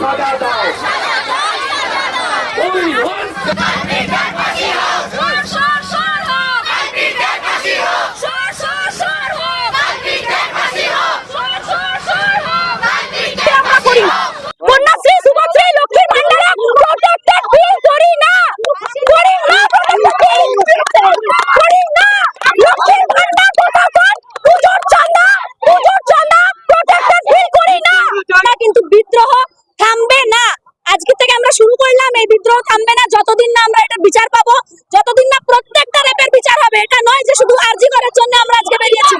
de. এই বিদ্রোহ থামবে না। যতদিন না আমরা এটা বিচার পাবো, যতদিন না প্রত্যেকটা রেপের বিচার হবে, এটা নয় যে শুধু আর্জি করার জন্য আমরা আজকে বেরিয়েছি।